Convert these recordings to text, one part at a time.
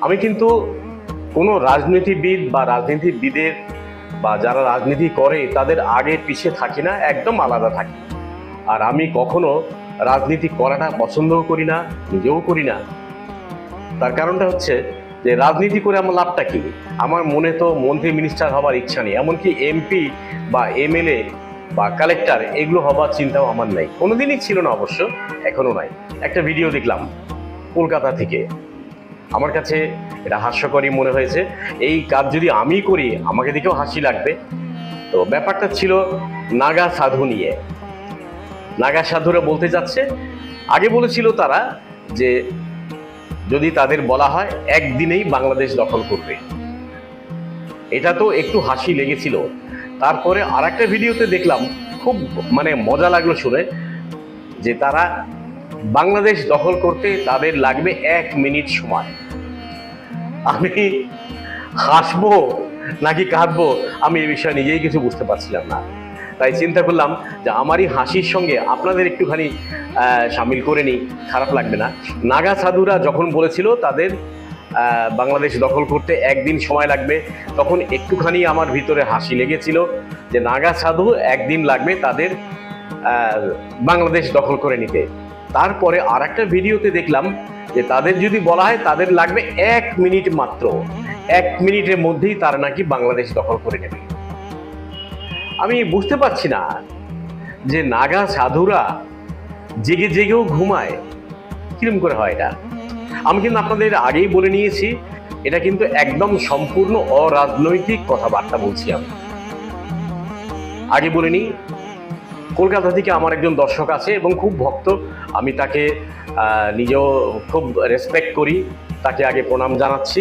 আমি কিন্তু কোনো রাজনীতিবিদ বা রাজনীতিবিদের বা যারা রাজনীতি করে, তাদের আগে পিছিয়ে থাকি না, একদম আলাদা থাকি। আর আমি কখনো রাজনীতি করাটা পছন্দও করি না, নিজেও করি না। তার কারণটা হচ্ছে যে, রাজনীতি করে আমার লাভটা কি? আমার মনে তো মন্ত্রী মিনিস্টার হবার ইচ্ছা নেই, এমনকি এমপি বা এমএলএ বা কালেক্টর এগুলো হবার চিন্তাও আমার নেই। কোনোদিনই ছিল না অবশ্য এখনও নাই। একটা ভিডিও দেখলাম কলকাতা থেকে। আমার কাছে এটা হাস্যকরই মনে হয়েছে। এই কাজ যদি আমি করি, আমাকে দেখেও হাসি লাগবে। তো ব্যাপারটা ছিল নাগা সাধু নিয়ে। নাগা সাধুরা বলতে যাচ্ছে, আগে বলেছিল তারা যে যদি তাদের বলা হয়, একদিনেই বাংলাদেশ দখল করবে। এটা তো একটু হাসি লেগেছিল। তারপরে আর একটা ভিডিওতে দেখলাম, খুব মানে মজা লাগল শুনে, যে তারা বাংলাদেশ দখল করতে তাদের লাগবে এক মিনিট সময়। আমি হাসবো নাকি কাঁদবো, আমি এই বিষয়ে নিজেই কিছু বুঝতে পারছিলাম না। তাই চিন্তা করলাম যে আমারই হাসির সঙ্গে আপনাদের একটুখানি সামিল করে নিই। খারাপ লাগবে না। নাগা সাধুরা যখন বলেছিল তাদের বাংলাদেশ দখল করতে একদিন সময় লাগবে, তখন একটুখানি আমার ভিতরে হাসি লেগেছিল যে নাগা সাধু একদিন লাগবে তাদের বাংলাদেশ দখল করে নিতে। তারপরে আর একটা ভিডিওতে দেখলাম যে তাদের যদি বলা হয় তাদের লাগবে এক মিনিট মাত্র। এক মিনিটের মধ্যেই তারা নাকি বাংলাদেশ দখল করে নেবে। আমি বুঝতে পারছি না যে নাগা সাধুরা জেগে জেগেও ঘুমায়, কিরম করে হয় এটা? আমি কিন্তু আপনাদের আগেই বলে নিয়েছি, এটা কিন্তু একদম সম্পূর্ণ অরাজনৈতিক কথাবার্তা বলছি আমি। আগে বলে নিই কলকাতা থেকে আমার একজন দর্শক আছে এবং খুব ভক্ত। আমি তাকে নিজেও খুব রেসপেক্ট করি। তাকে আগে প্রণাম জানাচ্ছি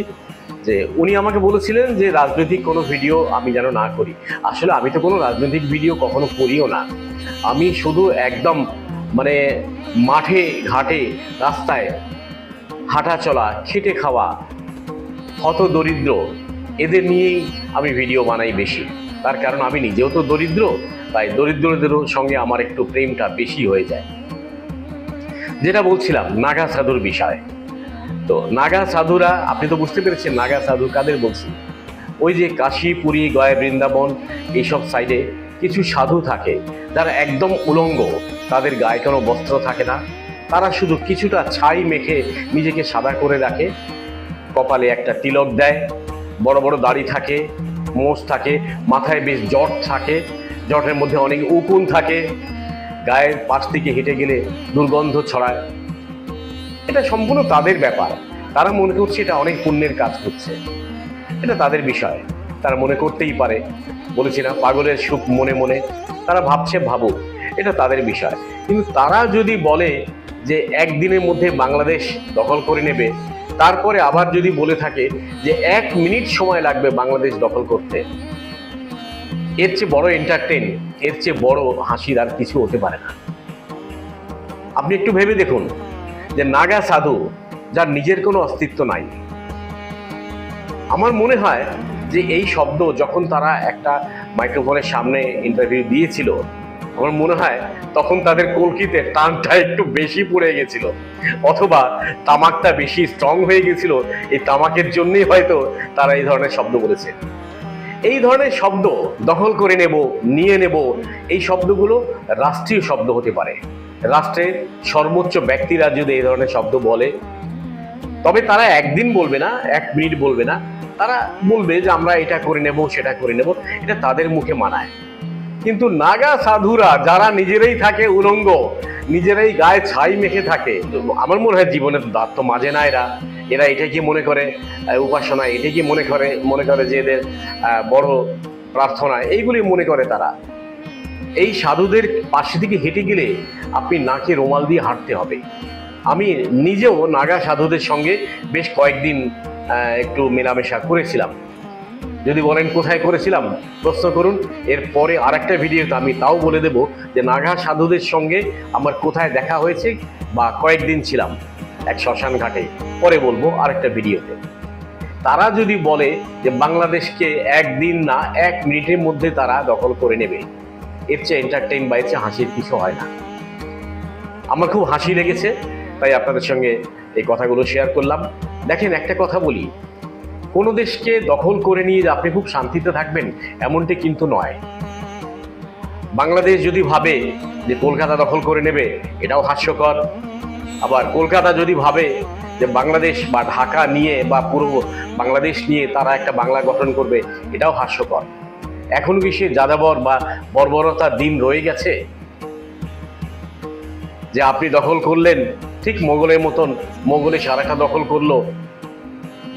যে উনি আমাকে বলেছিলেন যে রাজনৈতিক কোনো ভিডিও আমি যেন না করি। আসলে আমি তো কোনো রাজনৈতিক ভিডিও কখনো করিও না। আমি শুধু একদম মানে মাঠে ঘাটে রাস্তায় হাঁটা চলা, খেটে খাওয়া হত দরিদ্র এদের নিয়েই আমি ভিডিও বানাই বেশি। তার কারণ আমি নিজেও তো দরিদ্র, তাই দরিদ্রদের সঙ্গে আমার একটু প্রেমটা বেশি হয়ে যায়। যেটা বলছিলাম, নাগা সাধুর বিষয়। তো নাগা সাধুরা, আপনি তো বুঝতে পেরেছেন নাগা সাধু কাদের বলছি? ওই যে কাশী, পুরী, গয়া, বৃন্দাবন, এইসব সাইডে কিছু সাধু থাকে, যারা একদম উলঙ্গ, তাদের গায়ে কোনো বস্ত্র থাকে না। তারা শুধু কিছুটা ছাই মেখে নিজেকে সাদা করে রাখে, কপালে একটা তিলক দেয়, বড় বড় দাড়ি থাকে মোষ থাকে, মাথায় বেশ জট থাকে, জটের মধ্যে অনেক উকুন থাকে, গায়ের পাশ থেকে হেঁটে গেলে দুর্গন্ধ ছড়ায়। এটা সম্পূর্ণ তাদের ব্যাপার। তারা মনে করছে এটা অনেক পুণ্যের কাজ করছে। এটা তাদের বিষয়। তারা মনে করতেই পারে। বলেছি না, পাগলের সুখ মনে মনে। তারা ভাবছে, ভাবুক। এটা তাদের বিষয়। কিন্তু তারা যদি বলে যে একদিনের মধ্যে বাংলাদেশ দখল করে নেবে তারপরে আবার যদি বলে থাকে যে এক মিনিট সময় লাগবে বাংলাদেশ দখল করতে, এর চেয়ে বড় এন্টারটেন এর চেয়ে বড় হাসির আর কিছু হতে পারে না। আপনি একটু ভেবে দেখুন যে নাগা সাধু, যার নিজের কোনো অস্তিত্ব নাই, আমার মনে হয় যে এই শব্দ যখন তারা একটা মাইক্রোফোনের সামনে ইন্টারভিউ দিয়েছিল আমার মনে হয় তখন তাদের কলকিতে টানটা একটু বেশি পড়ে গেছিল। অথবা তামাকটা বেশি স্ট্রং হয়ে গেছিল। এই তামাকের জন্যই হয়তো তারা এই ধরনের শব্দ বলেছে। এই ধরনের শব্দ দখল করে নেব, নিয়ে নেব, এই শব্দগুলো রাষ্ট্রীয় শব্দ হতে পারে। রাষ্ট্রের সর্বোচ্চ ব্যক্তিরা যদি এই ধরনের শব্দ বলে, তবে তারা একদিন বলবে না, এক মিনিট বলবে না। তারা বলবে যে আমরা এটা করে নেব, সেটা করে নেব। এটা তাদের মুখে মানায়। কিন্তু নাগা সাধুরা যারা নিজেরাই থাকে উলঙ্গ, নিজেরাই গায়ে ছাই মেখে থাকে আমার মনে হয় জীবনের দাঁত তো মাঝে না এরা। এরা এটাই কি মনে করে উপাসনা, এটাই কি মনে করে মনে করে যে এদের বড় প্রার্থনা এইগুলি মনে করে তারা। এই সাধুদের পাশে দিকে হেঁটে গেলে আপনি নাকে রোমাল দিয়ে হাঁটতে হবে। আমি নিজেও নাগা সাধুদের সঙ্গে বেশ কয়েকদিন একটু মেলামেশা করেছিলাম। যদি বলেন কোথায় করেছিলাম, প্রশ্ন করুন। এর পরে আর একটা ভিডিওতে আমি তাও বলে দেব যে নাগা সাধুদের সঙ্গে আমার কোথায় দেখা হয়েছে বা কয়েকদিন ছিলাম এক শ্মশান ঘাটে। পরে বলব আরেকটা ভিডিওতে। তারা যদি বলে যে বাংলাদেশকে একদিন না, এক মিনিটের মধ্যে তারা দখল করে নেবে, এর চেয়ে এন্টারটেইন বা এর চেয়ে হাসির কিছু হয় না। আমার খুব হাসি লেগেছে, তাই আপনাদের সঙ্গে এই কথাগুলো শেয়ার করলাম। দেখেন একটা কথা বলি কোনো দেশকে দখল করে নিয়ে আপনি খুব শান্তিতে থাকবেন, এমনটি কিন্তু নয়। বাংলাদেশ যদি ভাবে যে কলকাতা দখল করে নেবে, এটাও হাস্যকর। আবার কলকাতা যদি ভাবে যে বাংলাদেশ বা ঢাকা নিয়ে বা পুরো বাংলাদেশ নিয়ে তারা একটা বাংলা গঠন করবে, এটাও হাস্যকর। এখন কি সে যাযাবর বা বর্বরতার দিন রয়ে গেছে? যে আপনি দখল করলেন, ঠিক মোগলের মতন মোগলে সারাটা দখল করল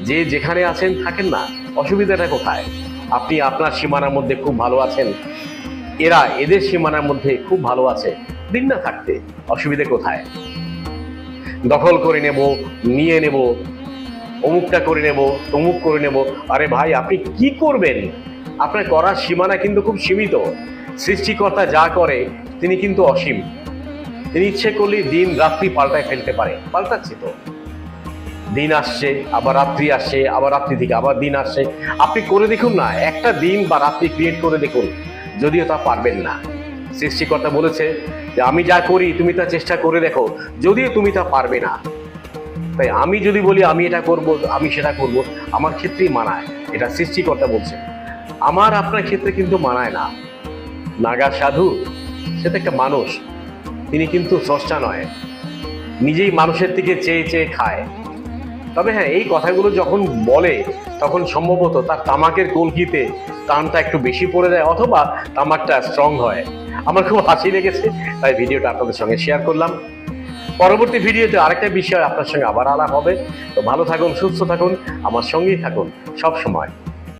যে যেখানে আছেন থাকেন না। অসুবিধাটা কোথায়? আপনি আপনার সীমানার মধ্যে খুব ভালো আছেন। এরা এদের সীমানার মধ্যে খুব ভালো আছে। দিন না থাকতে অসুবিধে কোথায়? দখল করে নেব, নিয়ে নেব, অমুকটা করে নেব, তমুক করে নেব। আরে ভাই, আপনি কি করবেন? আপনার করার সীমানা কিন্তু খুব সীমিত। সৃষ্টিকর্তা যা করে, তিনি কিন্তু অসীম। তিনি ইচ্ছে করলে দিন রাত্রি পাল্টায় ফেলতে পারে। পাল্টাচ্ছে তো। দিন আসছে, আবার রাত্রি আসছে, আবার রাত্রি থেকে আবার দিন আসছে। আপনি করে দেখুন না, একটা দিন বা রাত্রি ক্রিয়েট করে দেখুন, যদিও তা পারবেন না। সৃষ্টিকর্তা বলেছে যে, আমি যা করি, তুমি তা চেষ্টা করে দেখো, যদিও তুমি তা পারবে না। তাই আমি যদি বলি, আমি এটা করব, আমি সেটা করব, আমার ক্ষেত্রেই মানায়, এটা সৃষ্টিকর্তা বলছে। আমার আপনার ক্ষেত্রে কিন্তু মানায় না। নাগা সাধু, সে তো একটা মানুষ, তিনি কিন্তু স্রষ্টা নয়। নিজেই মানুষের দিকে চেয়ে চেয়ে খায়। তবে হ্যাঁ এই কথাগুলো যখন বলে, তখন সম্ভবত তার তামাকের কলকিতে টানটা একটু বেশি পড়ে যায় অথবা তামাকটা স্ট্রং হয়। আমার খুব হাসি লেগেছে, তাই ভিডিওটা আপনাদের সঙ্গে শেয়ার করলাম। পরবর্তী ভিডিওতে আরেকটা বিষয় আপনার সঙ্গে আবার আলাপ হবে। তো ভালো থাকুন, সুস্থ থাকুন, আমার সঙ্গেই থাকুন সব সময়